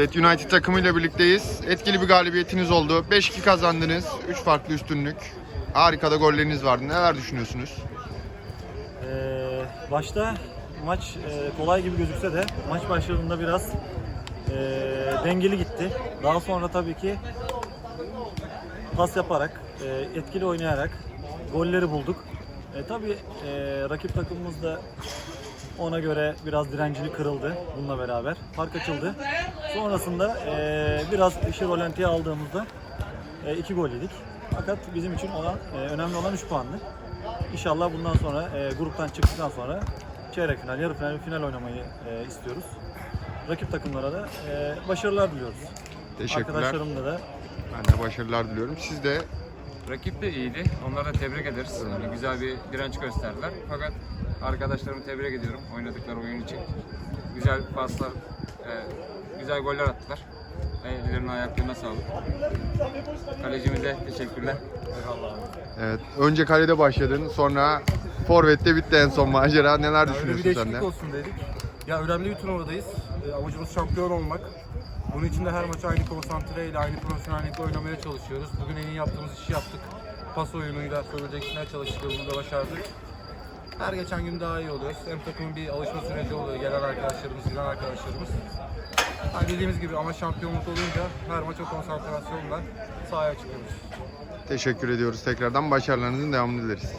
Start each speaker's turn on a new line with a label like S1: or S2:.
S1: Set United takımıyla birlikteyiz. Etkili bir galibiyetiniz oldu. 5-2 kazandınız. 3 farklı üstünlük. Harika da golleriniz vardı. Neler düşünüyorsunuz?
S2: Ee, başta maç e, kolay gibi gözükse de maç başladığında biraz e, dengeli gitti. Daha sonra tabii ki pas yaparak, e, etkili oynayarak golleri bulduk. E, tabii e, rakip takımımız da ona göre biraz direncini kırıldı bununla beraber. Fark açıldı. Sonrasında e, biraz işi rolantiye aldığımızda e, iki gol yedik. Fakat bizim için olan e, önemli olan 3 puandı. İnşallah bundan sonra e, gruptan çıktıktan sonra çeyrek final, yarı final, final oynamayı e, istiyoruz. Rakip takımlara da e, başarılar diliyoruz.
S1: Teşekkürler.
S2: Arkadaşlarımla da
S1: Ben de başarılar diliyorum. Siz de
S3: Rakip de iyiydi. Onlara da tebrik ederiz. Yani güzel bir direnç gösterdiler. Fakat arkadaşlarımı tebrik ediyorum oynadıkları oyun için. Güzel paslar, e, güzel goller attılar. Ellerine ayaklarına sağlık. Kalecimize teşekkürler.
S1: evet, önce kalede başladın. Sonra Forvet'te bitti en son macera. Neler
S4: bir
S1: düşünüyorsun sen
S4: değişiklik
S1: de?
S4: olsun dedik. Ya önemli bir turnuvadayız. E, amacımız şampiyon olmak. Bunun için de her maç aynı konsantreyle, aynı profesyonellikle oynamaya çalışıyoruz. Bugün en iyi yaptığımız işi yaptık. Pas oyunuyla söyleyecekler çalıştık ve bunu da başardık. Her geçen gün daha iyi oluyoruz. Hem takımın bir alışma süreci oluyor. Gelen arkadaşlarımız, giden arkadaşlarımız. Yani dediğimiz gibi ama şampiyonluk olunca her maça konsantrasyonla sahaya çıkıyoruz.
S1: Teşekkür ediyoruz tekrardan. Başarılarınızın devamını dileriz.